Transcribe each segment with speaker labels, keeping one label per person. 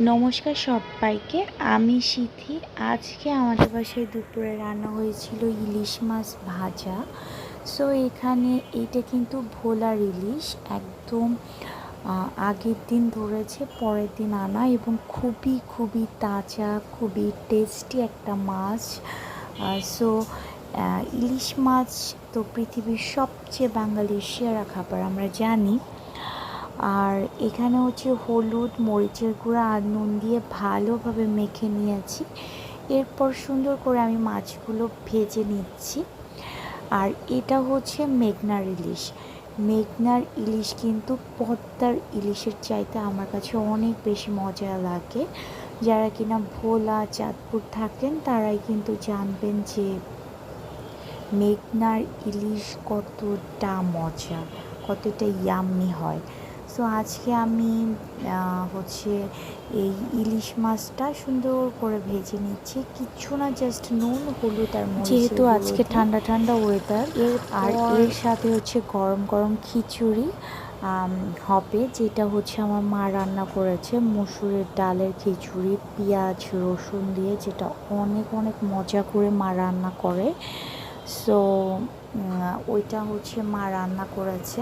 Speaker 1: নমস্কার সবাইকে। আমি সিথি। আজকে আমাদের বাসায় দুপুরে রান্না হয়েছিল ইলিশ মাছ ভাজা। সো এখানে এটা কিন্তু ভোলার ইলিশ। একদম আগের দিন ধরেছে, পরের দিন আনা এবং খুবই খুবই তাজা, খুবই টেস্টি একটা মাছ। সো ইলিশ মাছ তো পৃথিবীর সবচেয়ে বাঙালির সেরা খাবার, আমরা জানি। আর এখানে হচ্ছে হলুদ, মরিচের গুঁড়া আর নুন দিয়ে ভালোভাবে মেখে নিয়েছি। এরপর সুন্দর করে আমি মাছগুলো ভেজে নিচ্ছি। আর এটা হচ্ছে মেঘনার ইলিশ। মেঘনার ইলিশ কিন্তু পদ্মার ইলিশের চাইতে আমার কাছে অনেক বেশি মজা লাগে। যারা কিনা ভোলা, চাঁদপুর থাকেন, তারাই কিন্তু জানবেন যে মেঘনার ইলিশ কতটা মজা, কতটা ইয়াম্মি হয়। সো আজকে আমি হচ্ছে এই ইলিশ মাছটা সুন্দর করে ভেজে নিচ্ছি। কিচ্ছু না জাস্ট নুন হলুদ আর
Speaker 2: যেহেতু আজকে ঠান্ডা ঠান্ডা ওয়েদার
Speaker 1: এর আর এর সাথে হচ্ছে গরম গরম খিচুড়ি হবে যেটা হচ্ছে আমার মা রান্না করেছে। মসুরের ডালের খিচুড়ি পেঁয়াজ রসুন দিয়ে যেটা অনেক অনেক মজা করে মা রান্না করে। সো ওইটা হচ্ছে মা রান্না করেছে।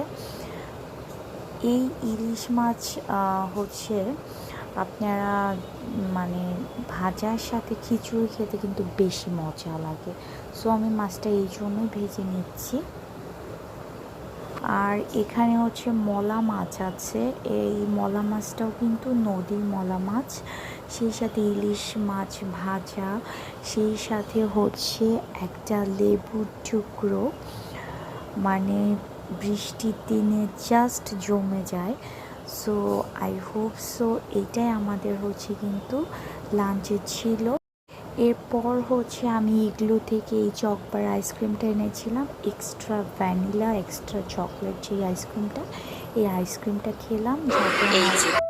Speaker 1: এই ইলিশ মাছ হচ্ছে আপনারা মানে ভাজার সাথে খিচুড়ি খেতে কিন্তু বেশি মজা লাগে। সো আমি মাছটা এই জন্যই ভেজে নিচ্ছি। আর এখানে হচ্ছে মলা মাছ আছে। এই মলা মাছটাও কিন্তু নদীর মলা মাছ। সেই সাথে ইলিশ মাছ ভাজা। সেই সাথে হচ্ছে একটা লেবুর টুকরো। মানে বৃষ্টির দিনে জাস্ট জমে যায়। সো আই হোপ সো এটাই আমাদের হচ্ছে কিন্তু লাঞ্চে ছিল। এরপর হচ্ছে আমি এগুলো থেকে এই চকবার আইসক্রিমটা এনেছিলাম এক্সট্রা ভ্যানিলা এক্সট্রা চকলেট যে আইসক্রিমটা এই আইসক্রিমটা খেলাম। যাতে